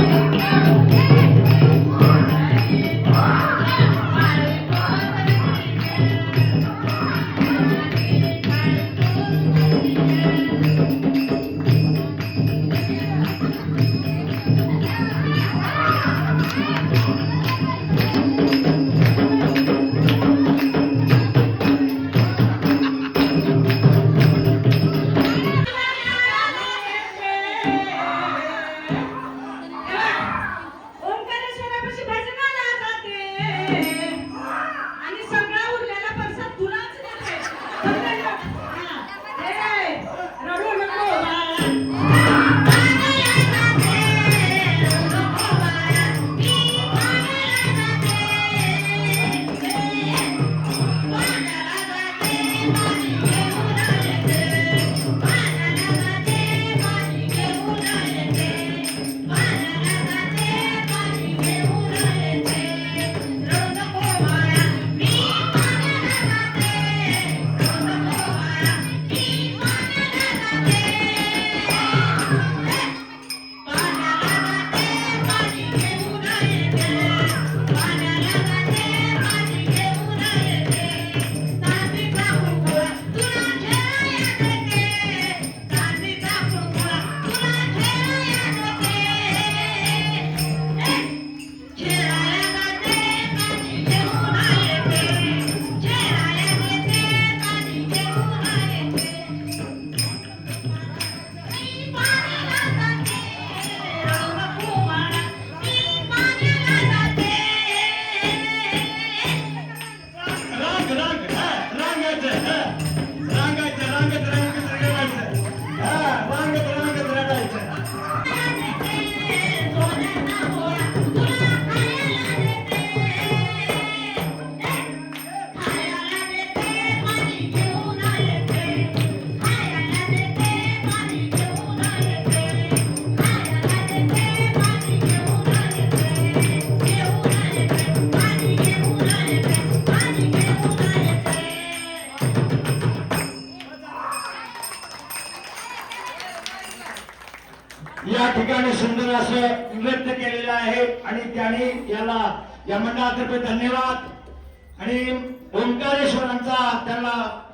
não, não, não. Yeah. या ठिकाणी सुंदर असं व्यक्त केलेलं आहे आणि त्याने याला या मंडळातर्फे धन्यवाद. आणि ओंकारेश्वरांचा त्याला